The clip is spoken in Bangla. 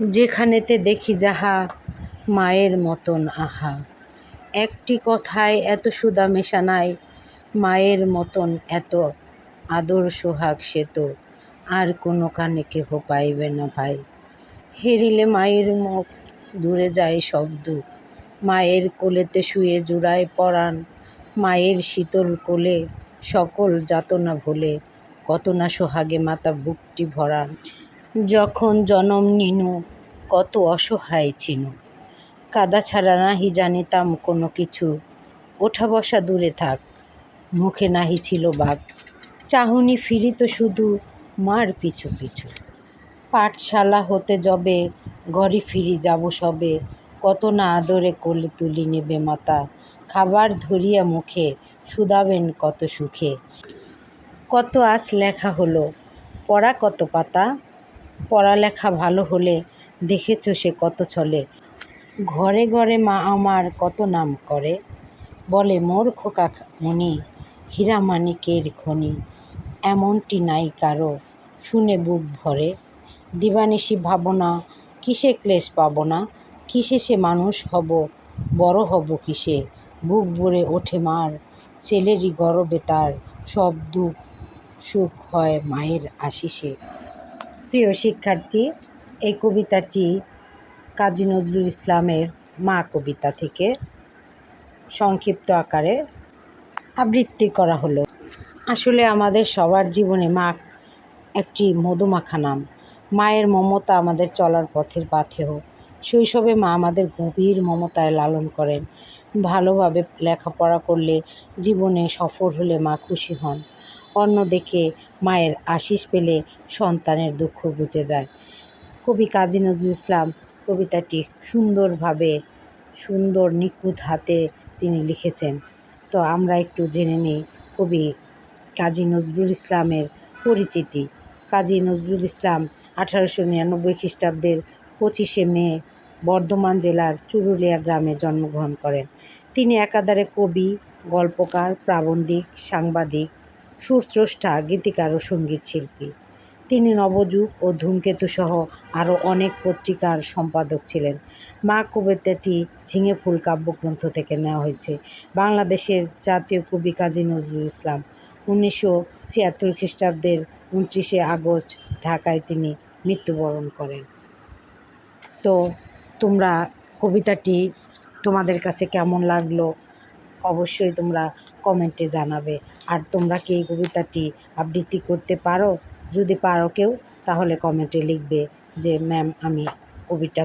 যেখানেতে দেখি যাহা মায়ের মতন আহা। একটি কথায় এত সুদা মেশা নাই, মায়ের মতন এত আদর সোহাগ সে তো আর কোনো কানে কেহ পাইবে না ভাই। হেরিলে মায়ের মুখ, দূরে যায় সব দুঃখ। মায়ের কোলেতে শুয়ে জুড়ায় পরাণ, মায়ের শীতল কোলে সকল যাতনা ভোলে, কত না সোহাগে মাতা বুকটি ভরান যখন জনম নিনু, কত অসহায় ছিনু কাদা ছাড়া নাহি জানিতাম কোনো কিছু। ওঠা বসা দূরে থাক, মুখে নাহি ছিল বাঘ চাহনি ফিরিত শুধু মার পিছু পিছু। পাঠশালা হতে যবে, ঘরে ফিরি যাব সবে। কত না আদরে কোলে তুলি নেবে মাতা। খাবার ধরিয়া মুখে শুধাবেন কত সুখে। কত আজ লেখা হলো, পড়া কত পাতা? পড়ালেখা ভালো হলে দেখেছ সে কত চলে ঘরে ঘরে মা আমার কত নাম করে? বলে, মোর খোকা মনি হীরা মানিকের খনি, এমনটি নাই কারও। শুনে বুক ভরে, দিবানিশি ভাবনা কিসে ক্লেশ পাব না? কিসে সে মানুষ হব, বড় হব কিসে বুক ভরে ওঠে মার, ছেলেরই গরবে তার, সব দুঃখ সুখ হয় মায়ের আশিসে। প্রিয় শিক্ষার্থী, এই কবিতাটি কাজী নজরুল ইসলামের মা কবিতা থেকে সংক্ষিপ্ত আকারে আবৃত্তি করা হলো। আসলে আমাদের সবার জীবনে মা একটি মধুমাখা নাম। মায়ের মমতা আমাদের চলার পথের পাথেয় শৈশবে মা আমাদের গভীর মমতায় লালন করেন। ভালোভাবে লেখাপড়া করলে জীবনে সফল হলে মা খুশি হন। অন্য দেখে মায়ের আশিস পেলে সন্তানের দুঃখ বুঝে যায়। কবি কাজী নজরুল ইসলাম কবিতাটি সুন্দরভাবে, সুন্দর নিখুঁত হাতে তিনি লিখেছেন। তো আমরা একটু জেনে নিই কবি কাজী নজরুল ইসলামের পরিচিতি। কাজী নজরুল ইসলাম আঠারোশো নিরানব্বই খ্রিস্টাব্দের পঁচিশে মে বর্ধমান জেলার চুরুলিয়া গ্রামে জন্মগ্রহণ করেন। তিনি একাধারে কবি, গল্পকার, প্রাবন্ধিক, সাংবাদিক সুরস্রষ্টা, গীতিকার ও সংগীত শিল্পী। তিনি নবযুগ ও ধূমকেতু সহ আরও অনেক পত্রিকার সম্পাদক ছিলেন। মা কবিতাটি ঝিঙে ফুল কাব্যগ্রন্থ থেকে নেওয়া হয়েছে। বাংলাদেশের জাতীয় কবি কাজী নজরুল ইসলাম। উনিশশো ছিয়াত্তর খ্রিস্টাব্দের উনত্রিশে আগস্ট ঢাকায় তিনি মৃত্যুবরণ করেন। তো তোমরা কবিতাটি তোমাদের কাছে কেমন লাগল? অবশ্যই তোমরা কমেন্টে জানাবে। আর তোমরা কি এই কবিতাটি আবৃত্তি করতে পারো? যদি পারো কেউ, তাহলে কমেন্টে লিখবে যে, ম্যাম, আমি কবিতা